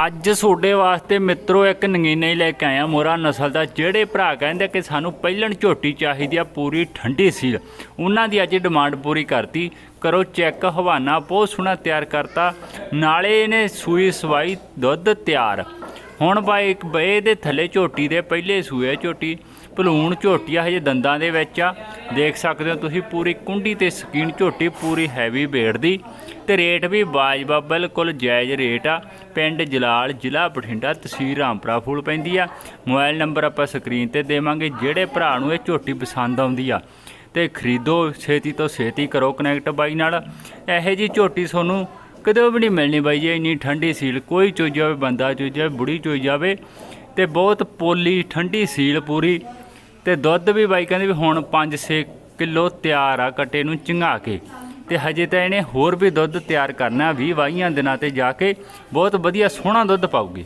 ਅੱਜ ਤੁਹਾਡੇ ਵਾਸਤੇ ਮਿੱਤਰੋ, ਇੱਕ ਨਗੀਨੇ ਲੈ ਕੇ ਆਇਆ ਮੋਰਾ ਨਸਲ ਦਾ। ਜਿਹੜੇ ਭਰਾ ਕਹਿੰਦੇ ਕਿ ਸਾਨੂੰ ਪਹਿਲਣ ਝੋਟੀ ਚਾਹੀਦੀ ਆ, ਪੂਰੀ ਠੰਡੀ ਸੀਲ ਉਹਨਾਂ ਦੀ ਅੱਜ ਡਿਮਾਂਡ ਪੂਰੀ ਕਰਤੀ। ਕਰੋ ਚੈੱਕ, ਹਵਾਨਾ ਬਹੁਤ ਸੋਹਣਾ ਤਿਆਰ ਕਰਤਾ। ਨਾਲੇ ਇਹਨੇ ਸੂਈ ਸਵਾਈ ਦੁੱਧ ਤਿਆਰ। ਹੁਣ ਬਾਈ ਇੱਕ ਬਏ ਦੇ ਥੱਲੇ ਝੋਟੀ ਦੇ, ਪਹਿਲੇ ਸੂਏ ਝੋਟੀ, ਭਲੂਣ ਝੋਟੀ ਆ, ਹਜੇ ਦੰਦਾਂ ਦੇ ਵਿੱਚ ਆ। ਦੇਖ ਸਕਦੇ ਹੋ ਤੁਸੀਂ ਪੂਰੀ ਕੁੰਡੀ ਤੇ ਸਕੀਨ ਝੋਟੀ ਪੂਰੀ ਹੈਵੀ ਵੇਟ ਦੀ ਤੇ ਰੇਟ ਵੀ ਬਾਜਬਾ ਬਿਲਕੁਲ ਜਾਇਜ਼ ਰੇਟ ਆ। ਪਿੰਡ ਜਲਾਲ, ਜ਼ਿਲ੍ਹਾ ਬਠਿੰਡਾ, ਤਹਿਸੀਲ ਰਾਮਪੁਰਾ ਫੂਲ ਪੈਂਦੀ ਆ। ਮੋਬਾਈਲ ਨੰਬਰ ਆਪਾਂ ਸਕਰੀਨ ਤੇ ਦੇਵਾਂਗੇ, ਜਿਹੜੇ ਭਰਾ ਨੂੰ ਇਹ ਝੋਟੀ ਪਸੰਦ ਆਉਂਦੀ ਆ। ਤੇ ਖਰੀਦੋ, ਛੇਤੀ ਤੋਂ ਛੇਤੀ ਕਰੋ ਕਨੈਕਟ ਬਾਈ ਨਾਲ। ਇਹੋ ਜੀ ਝੋਟੀ ਤੁਹਾਨੂੰ ਕਦੇ ਵੀ ਨਹੀਂ ਮਿਲਣੀ ਬਾਈ ਜੀ, ਇੰਨੀ ਠੰਡੀ ਸੀਲ। ਕੋਈ ਚੋਈ ਜਾਵੇ, ਬੰਦਾ ਚੋਈ ਜਾਵੇ, ਬੁੜੀ ਚੋਈ ਜਾਵੇ ਤੇ ਬਹੁਤ ਪੋਲੀ, ਠੰਡੀ ਸੀਲ ਪੂਰੀ। ਤੇ ਦੁੱਧ ਵੀ ਬਾਈ ਕਹਿੰਦੇ ਵੀ ਹੁਣ 5-6 ਕਿਲੋ ਤਿਆਰ ਆ ਕੱਟੇ ਨੂੰ ਚੰਗਾ ਕੇ। ਤੇ ਹਜੇ ਤਾਂ ਇਹਨੇ ਹੋਰ ਵੀ ਦੁੱਧ ਤਿਆਰ ਕਰਨਾ 20 ਵਾਹੀਆਂ ਦਿਨਾਂ ਤੇ ਜਾ ਕੇ ਬਹੁਤ ਵਧੀਆ ਸੋਹਣਾ ਦੁੱਧ ਪਾਊਗੀ।